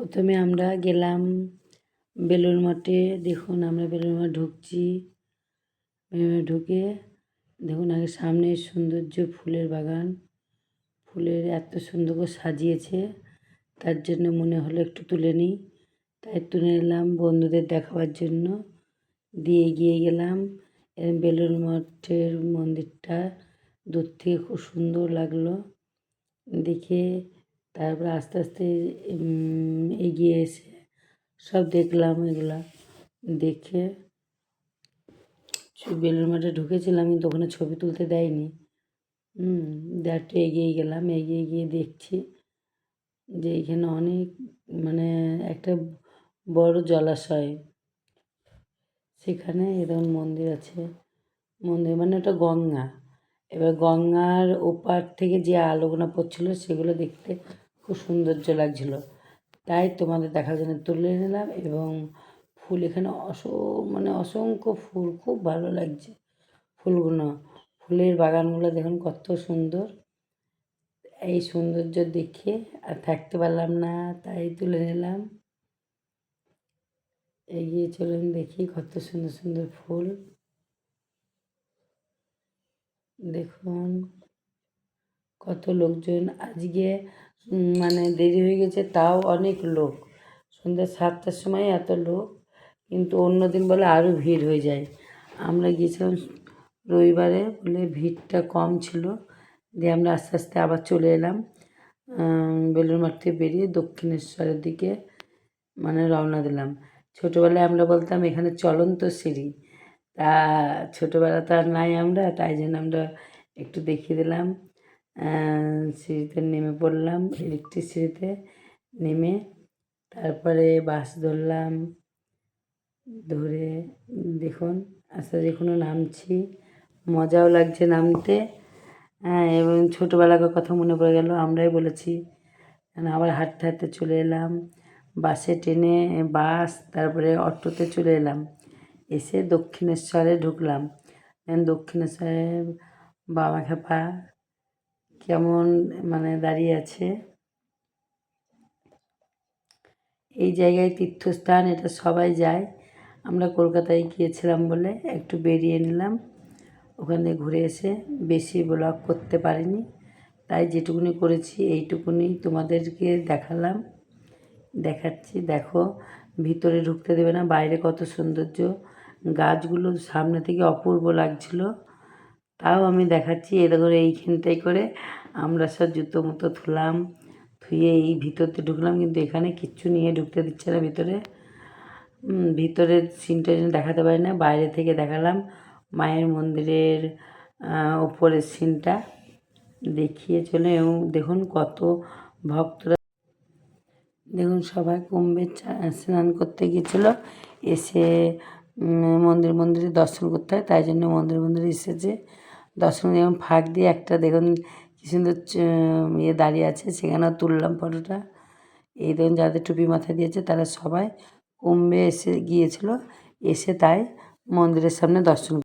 প্রথমে আমরা গেলাম বেলুড় মঠে। দেখুন, আমরা বেলুড় মঠ ঢুকছি। ঢুকে দেখুন, আগে সামনে সৌন্দর্য ফুলের বাগান। ফুলের এত সুন্দর করে সাজিয়েছে, তার জন্য মনে হলো একটু তুলে নিই। তাই তুলে নিলাম বন্ধুদের দেখাবার জন্য। দিয়ে গিয়ে গেলাম। বেলুড় মঠের মন্দিরটা দূর থেকে খুব সুন্দর লাগল। দেখে তারপর আস্তে আস্তে এগিয়ে এসে সব দেখলাম এগুলা। দেখে সে বেলুড় মঠে ঢুকেছিলাম, কিন্তু ওখানে ছবি তুলতে দেয়নি। হুম এগিয়ে গেলাম, এগিয়ে গিয়ে দেখছি যে এখানে অনেক মানে একটা বড় জলাশয়। সেখানে এরকম মন্দির আছে। মন্দির মানে ওটা গঙ্গা। এবার গঙ্গার ওপার থেকে যে আলোগুলো পড়ছিল সেগুলো দেখতে খুব সৌন্দর্য লাগছিল। তাই তোমাদের দেখার জন্য তুলে নিলাম এবং ফুল এখানে অস মানে অসংখ্য ফুল, খুব ভালো লাগছে ফুলগুলো। ফুলের বাগানগুলো দেখুন কত সুন্দর। এই সৌন্দর্য দেখে আর থাকতে পারলাম না, তাই তুলে নিলাম। এগিয়ে চলুন দেখি কত সুন্দর সুন্দর ফুল। দেখুন। কত লোকজন আজকে মানে দেরি হয়ে গেছে, তাও অনেক লোক। সন্ধ্যা সাতটার সময় এত লোক, কিন্তু অন্য দিন বলে আরও ভিড় হয়ে যায়। আমরা গিয়েছিলাম রবিবারে, বলে ভিড়টা কম ছিল। দিয়ে আমরা আস্তে আস্তে আবার চলে এলাম বেলুড় মাঠ থেকে বেরিয়ে দক্ষিণেশ্বরের দিকে মানে রওনা দিলাম। ছোটোবেলায় আমরা বলতাম, এখানে চলন্ত সিঁড়ি। তা ছোটোবেলা তো আর নাই আমরা, তাই জন্য আমরা একটু দেখিয়ে দিলাম। সিঁড়িতে নেমে পড়লাম ইলেকট্রিক সিঁড়িতে নেমে তারপরে বাস ধরলাম, ধরে দেখুন, আস্তে এখনও নামছি, মজাও লাগছে নামতে। হ্যাঁ এবং ছোটোবেলাকার কথা মনে পড়ে গেল, আমরাই বলেছি, কেন আবার হাঁটতে হাঁটতে চলে এলাম। বাসে ট্রেনে বাস তারপরে অটোতে চলে এলাম। এসে দক্ষিণেশ্বরে ঢুকলাম। দক্ষিণেশ্বরে বাবা খেপা কেমন মানে দাঁড়িয়ে আছে? এই জায়গায় তীর্থস্থান, এটা সবাই যায়। আমরা কলকাতায় গিয়েছিলাম বলে একটু বেরিয়ে নিলাম। ওখানে ঘুরে এসে বেশি ব্লগ করতে পারিনি। তাই যেটুকুনি করেছি এইটুকুনি তোমাদেরকে দেখালাম। দেখাচ্ছি, দেখো, ভিতরে ঢুকতে দেবে না, বাইরে কত সৌন্দর্য। গাছগুলো সামনে থেকে অপূর্ব লাগছিল। তাও আমি দেখাচ্ছি। এ দেখো এইখানটাই করে আমরা সব জুতো মতো ধুলাম, ধুয়ে এই ভিতরতে ঢুকলাম, কিন্তু এখানে কিচ্ছু নিয়ে ঢুকতে দিচ্ছে না ভিতরে। ভিতরের সিনটা দেখাতে পারি না, বাইরে থেকে দেখালাম মায়ের মন্দিরের ওপরের সিনটা দেখিয়ে চলে এবং দেখুন কত ভক্তরা। দেখুন সবাই কুম্ভে স্নান করতে গিয়েছিল, এসে মন্দির, মন্দিরে দর্শন করতে হয়, তাই জন্য মন্দির, মন্দিরে এসেছে। দর্শন যেমন ফাঁক দিয়ে একটা দেখুন কি সুন্দর ইয়ে দাঁড়িয়ে আছে, সেখানেও তুললাম ফটোটা। এই দেখুন যাদের টুপি মাথায় দিয়েছে তারা সবাই কুম্ভে এসে গিয়েছিল, এসে তাই মন্দিরের সামনে দর্শন